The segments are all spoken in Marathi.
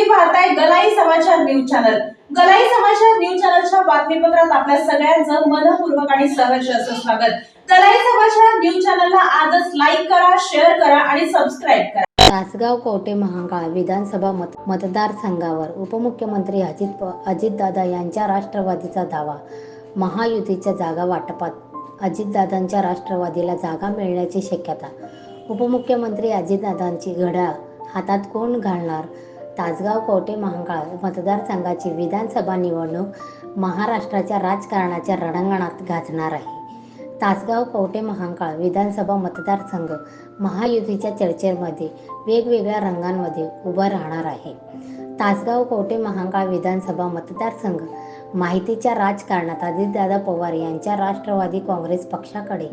तुम्ही पाहताय गलाई समाचार न्यूज चॅनल. गलाई समाचार न्यूज चॅनलच्या बातमीपत्रात आपल्या सगळ्यांचं मनपूर्वक आणि सहर्ष असं स्वागत. गलाई समाचार न्यूज चॅनलला आजच लाईक करा शेअर करा आणि सबस्क्राईब करा. तासगाव कवटे महांकाळ विधानसभा मत मतदारसंघावर उपमुख्यमंत्री अजित अजितदादा यांच्या राष्ट्रवादीचा दावा. महायुतीच्या जागा वाटपात. अजितदादांच्या राष्ट्रवादीला जागा मिळण्याची शक्यता. उपमुख्यमंत्री अजितदादांची घड्याळ. हातात कोण घालणार? तासगाव कवटे महांकाळ मतदारसंघाची विधानसभा निवडणूक महाराष्ट्राच्या राजकारणाच्या रणांगणात गाजणार आहे. तासगाव कवटे महांकाळ विधानसभा मतदारसंघ महायुतीच्या चर्चेमध्ये वेगवेगळ्या रंगांमध्ये उभा राहणार आहे. तासगाव कोटे महांकाळ विधानसभा मतदारसंघ माहितीच्या राजकारणात अजितदादा पवार यांच्या राष्ट्रवादी काँग्रेस पक्षाकडे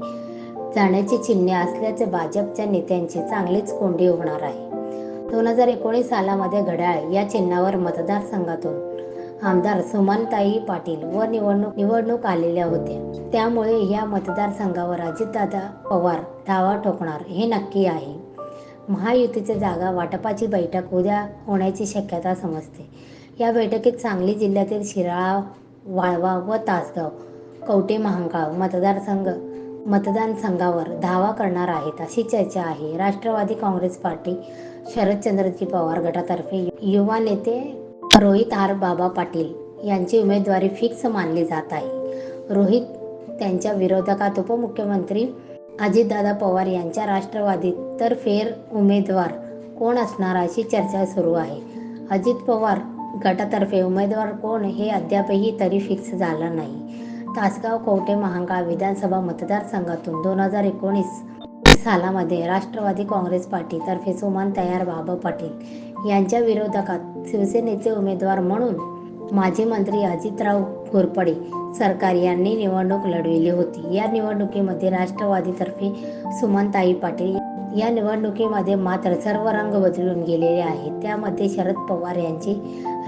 जाण्याची चिन्हे असल्याचे भाजपच्या नेत्यांची चांगलीच कोंडी होणार आहे. दोन हजार एकोणीस सालामध्ये घड्याळ या चिन्हावर मतदारसंघातून आमदार सुमनताई पाटील व निवडणूक निवडणूक आलेल्या होत्या. त्यामुळे या मतदारसंघावर अजितदादा पवार धावा ठोकणार हे नक्की आहे. महायुतीचे जागा वाटपाची बैठक उद्या होण्याची शक्यता समजते. या बैठकीत सांगली जिल्ह्यातील शिराळा वाळवा व तासगाव कवटे महांकाळ मतदारसंघ मतदानसंघावर धावा करणार आहेत अशी चर्चा आहे. राष्ट्रवादी काँग्रेस पार्टी शरदचंद्रजी पवार गटातर्फे युवा नेते रोहित आर बाबा पाटील यांची उमेदवारी फिक्स मानली जात आहे. रोहित त्यांच्या विरोधकात उपमुख्यमंत्री अजितदादा पवार यांच्या राष्ट्रवादीत तर फेर उमेदवार कोण असणार अशी चर्चा सुरू आहे. अजित पवार गटातर्फे उमेदवार कोण हे अद्यापही तरी फिक्स झालं नाही. तासगाव कवटे महांकाळ विधानसभा मतदारसंघातून दोन हजार एकोणीस सालामध्ये राष्ट्रवादी काँग्रेस पार्टीतर्फे सुमान तयार बाबा पाटील यांच्या विरोधकात शिवसेनेचे उमेदवार म्हणून माजी मंत्री अजितराव घोरपडे सरकार यांनी निवडणूक लढविली होती. या निवडणुकीमध्ये राष्ट्रवादीतर्फे सुमनताई पाटील या निवडणुकीमध्ये मात्र सर्व रंग बदलून गेलेले आहेत. त्यामध्ये शरद पवार यांची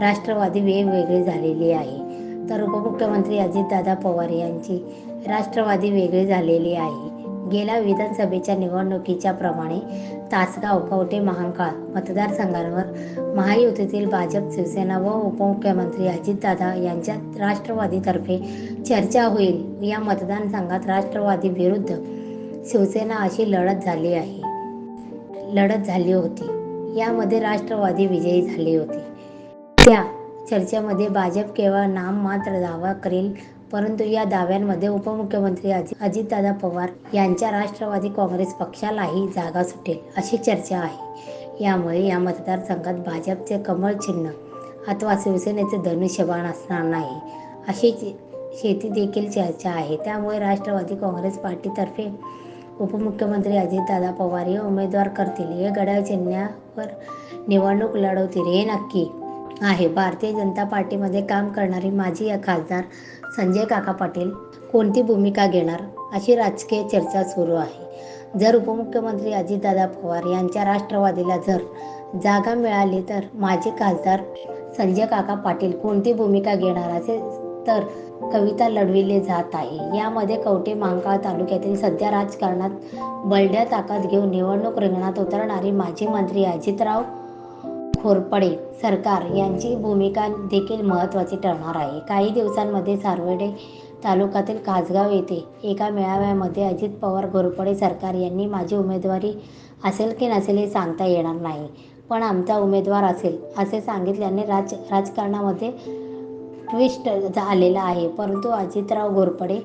राष्ट्रवादी वेगवेगळी झालेली आहे. तर उपमुख्यमंत्री अजितदादा पवार यांची राष्ट्रवादी वेगळी झालेली आहे. गेल्या विधानसभेच्या निवडणुकीच्या प्रमाणे तासगाव कवटे महांकाळ मतदारसंघांवर महायुतीतील भाजप शिवसेना व उपमुख्यमंत्री अजितदादा यांच्या राष्ट्रवादीतर्फे चर्चा होईल. या मतदारसंघात राष्ट्रवादी विरुद्ध शिवसेना अशी लढत झाली आहे. लढत झाली होती. यामध्ये राष्ट्रवादी विजयी झाली होती. त्या चर्चेमध्ये भाजप केवळ नाम मात्र दावा करेल परंतु या दाव्यांमध्ये उपमुख्यमंत्री अजि अजितदादा पवार यांच्या राष्ट्रवादी काँग्रेस पक्षालाही जागा सुटेल अशी चर्चा आहे. यामुळे या मतदारसंघात भाजपचे कमळ चिन्ह अथवा शिवसेनेचे धनुष्यबाण असणार नाही अशी शेती देखील चर्चा आहे. त्यामुळे राष्ट्रवादी काँग्रेस पार्टीतर्फे उपमुख्यमंत्री अजितदादा पवार हे उमेदवार करतील. हे घड्याळ चिन्हावर निवडणूक लढवतील. हे नक्की आहे. भारतीय जनता पार्टीमध्ये काम करणारी माजी खासदार संजय काका पाटील कोणती भूमिका घेणार अशी राजकीय चर्चा सुरू आहे. जर उपमुख्यमंत्री अजितदादा पवार यांच्या राष्ट्रवादीला जर जागा मिळाली तर माजी खासदार संजय काका पाटील कोणती भूमिका घेणार असे तर कविता लढविले जात आहे. यामध्ये कवटे मांकाळ तालुक्यातील सध्या राजकारणात बलड्या ताकद घेऊन निवडणूक रिंगणात उतरणारी माजी मंत्री अजितराव खोरपडे सरकार यांची भूमिका देखील महत्त्वाची ठरणार आहे. काही दिवसांमध्ये सारवेडे तालुक्यातील खासगाव येथे एका मेळाव्यामध्ये अजित पवार घोरपडे सरकार यांनी माझी उमेदवारी असेल की नसेल हे सांगता येणार नाही. पण आमचा उमेदवार असेल असे सांगितल्याने राज राजकारणामध्ये ट्विस्ट आलेला आहे. परंतु अजितराव घोरपडे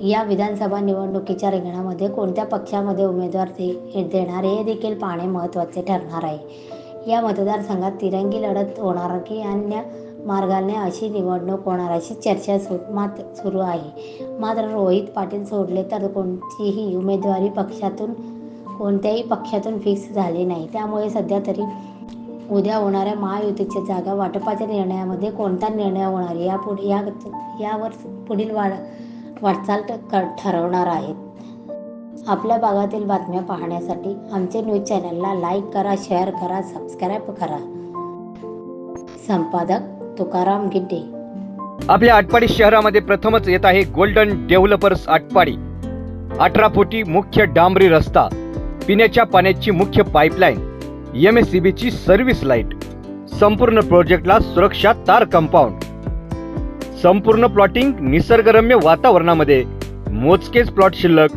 या विधानसभा निवडणुकीच्या रिंगणामध्ये कोणत्या पक्षामध्ये उमेदवार दे देणार हे देखील पाहणे महत्त्वाचे ठरणार आहे. या मतदारसंघात तिरंगी लढत होणार की अन्य मार्गाने अशी निवडणूक होणार अशी चर्चा सु मात सुरू आहे. मात्र रोहित पाटील सोडले तर कोणतीही उमेदवारी पक्षातून कोणत्याही पक्षातून फिक्स झाली नाही. त्यामुळे सध्या तरी उद्या होणाऱ्या महायुतीच्या जागा वाटपाच्या निर्णयामध्ये कोणता निर्णय होणार? या पुढे या यावर पुढील वा वाटचाल ठरवणार आहेत. आपल्या भागातील बातम्या पाहण्यासाठी आमचे न्यूज चॅनलला लाईक करा शेअर करा सबस्क्राईब करा. संपादक तुकाराम गिड्डे. आपल्या आटपाडी शहरामध्ये प्रथमच येत आहे गोल्डन डेव्हलपर्स आटपाडी. अठरा फुटी मुख्य डांबरी रस्ता पिण्याच्या पाण्याची मुख्य पाईपलाईन एम एस सी बीची सर्व्हिस लाइट संपूर्ण प्रोजेक्टला सुरक्षा तार कंपाऊंड संपूर्ण प्लॉटिंग निसर्गरम्य वातावरणामध्ये मोजकेच प्लॉट शिल्लक